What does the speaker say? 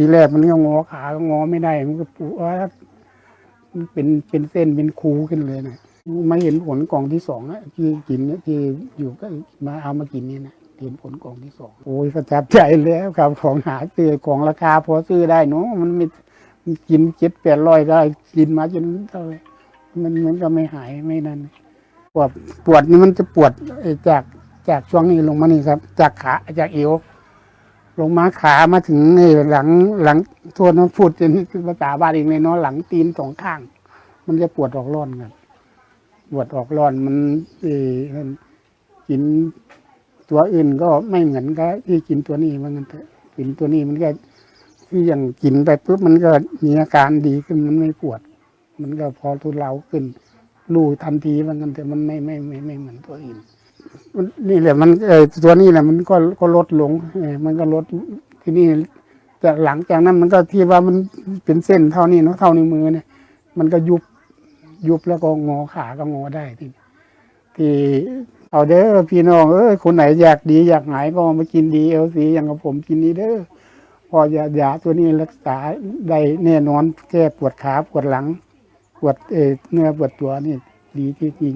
ทีแรกมันก็งอขาก็งอไม่ได้มันก็ปวดมันเป็นเป็นเส้นเป็นคูขึ้นเลยนะมาเห็นผลกล่องที่สองอะที่กินเนี่ยที่อยู่ก็มาเอามากินเนี่ยนะเห็นผลกล่องที่สองโอ้ยประทับใจแล้วครับของหาซื้อของราคาพอซื้อได้เนาะมันม่มันกินเจ็ดแปดร้อยได้กินมาจนเท่าไหร่มันมันก็ไม่หายไม่นั่นปวดปวดนี่มันจะปวดจากจากช่วงนี้ลงมานี่ครับ จากขาจากเอว ลงมาขามาถึงนี่หลังหลังทวนน้ำฟุดนี่คือภาษาบ้านเองเลยเนาะหลังตีนสองข้าง มันจะปวดออกร้อนกันปวดออกร้อนมันเออกินตัวอื่นก็ไม่เหมือนกับที่กินตัวนี้มันกันเถอะกินตัวนี้มันก็ที่อย่างกินไปปุ๊บมันก็มีอาการดีขึ้นมันไม่ปวด มันก็พอทุเลาขึ้นรู้ทันทีมันกันแต่มันไม่ไม่ไม่ไม่เหมือนตัวอื่น มันนี่แหละมันเออตัวนี้แหละมันก็ก็ลดลงเออมันก็ลดที่นี่จากหลังจากนั้นมันก็ที่ว่ามันเป็นเส้นเท่านี้เนาะเท่านิ้วมือเนี่ย มันก็ยุบยุบแล้วก็งอขาก็งอได้ที่ที่เอาเด้อพี่น้องเออคนไหนอยากดีอยากหายก็มากินดีเอลซีอย่างกับผมกินนี้เด้อพอยายาตัวนี้รักษาได้แน่นอนแก้ปวดขาปวดหลัง ปวดเออเนื้อปวดตัวนี่ดีที่จริง